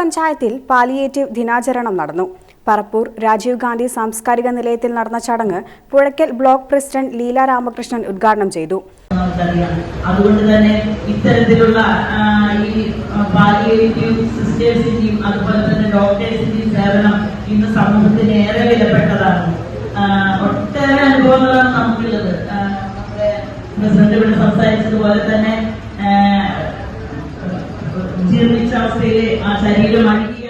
പഞ്ചായത്തിൽ പാലിയേറ്റീവ് ദിനാചരണം നടന്നു. പറപ്പൂർ രാജീവ് ഗാന്ധി സാംസ്കാരിക നിലയത്തിൽ നടന്ന ചടങ്ങ് പുഴയ്ക്കൽ ബ്ലോക്ക് പ്രസിഡന്റ് ലീല രാമകൃഷ്ണൻ ഉദ്ഘാടനം ചെയ്തു. അതുകൊണ്ട് തന്നെ ഇത്തരത്തിലുള്ള ഈ പാലിയേറ്റീവ് സിസ്റ്റേഴ്സിന്റെയും അതുപോലെ തന്നെ ഡോക്ടേഴ്സിന്റെയും സേവനം ഇന്ന് സമൂഹത്തിന് ഏറെ വിലപ്പെട്ടതാണ്. ഒട്ടേറെ അനുഭവങ്ങളാണ് നമുക്കുള്ളത്. പ്രസിഡന്റ് ഇവിടെ സംസാരിച്ചതുപോലെ തന്നെ അവസ്ഥയിലെ ആ ശരീരം അഴുകിയ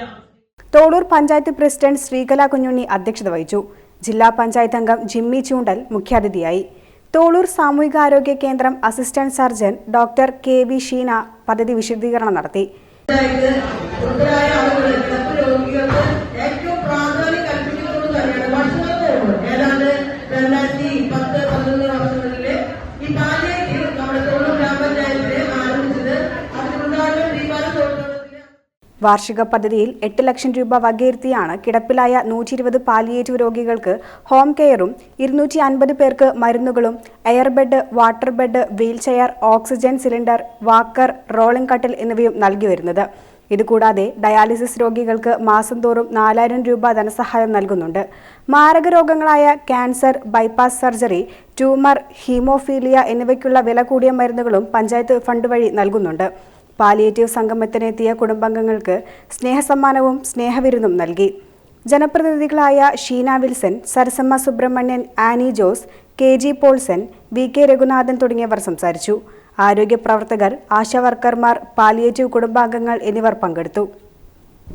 തോളൂർ പഞ്ചായത്ത് പ്രസിഡന്റ് ശ്രീകല കുഞ്ഞുണ്ണി അധ്യക്ഷത വഹിച്ചു. ജില്ലാ പഞ്ചായത്ത് അംഗം ജിമ്മി ചൂണ്ടൽ മുഖ്യാതിഥിയായി. തോളൂർ സാമൂഹികാരോഗ്യ കേന്ദ്രം assistant surgeon doctor K V Sheena പദ്ധതി വിശദീകരണം നടത്തി. ഏറ്റവും പ്രാധാന്യം തന്നെയാണ് വാർഷിക പദ്ധതിയിൽ എട്ട് ലക്ഷം രൂപ വകയിരുത്തിയാണ് കിടപ്പിലായ നൂറ്റി ഇരുപത് പാലിയേറ്റീവ് രോഗികൾക്ക് ഹോം കെയറും ഇരുന്നൂറ്റി അൻപത് പേർക്ക് മരുന്നുകളും air bed water bed wheelchair oxygen cylinder walker rolling കട്ടിൽ എന്നിവയും നൽകി വരുന്നത്. ഇതുകൂടാതെ ഡയാലിസിസ് രോഗികൾക്ക് മാസം തോറും നാലായിരം രൂപ ധനസഹായം നൽകുന്നുണ്ട്. മാരക രോഗങ്ങളായ cancer bypass surgery tumour haemophilia എന്നിവയ്ക്കുള്ള വില കൂടിയ മരുന്നുകളും പഞ്ചായത്ത് ഫണ്ട് വഴി നൽകുന്നുണ്ട്. പാലിയേറ്റീവ് സംഗമത്തിനെത്തിയ കുടുംബാംഗങ്ങൾക്ക് സ്നേഹസമ്മാനവും സ്നേഹവിരുന്നും നൽകി. ജനപ്രതിനിധികളായ Sheena Wilson Sarasamma Subramanian Annie Jose K G Paulson V K Raghunathan തുടങ്ങിയവർ സംസാരിച്ചു. ആരോഗ്യ പ്രവർത്തകർ ആശാവർക്കർമാർ പാലിയേറ്റീവ് കുടുംബാംഗങ്ങൾ എന്നിവർ പങ്കെടുത്തു.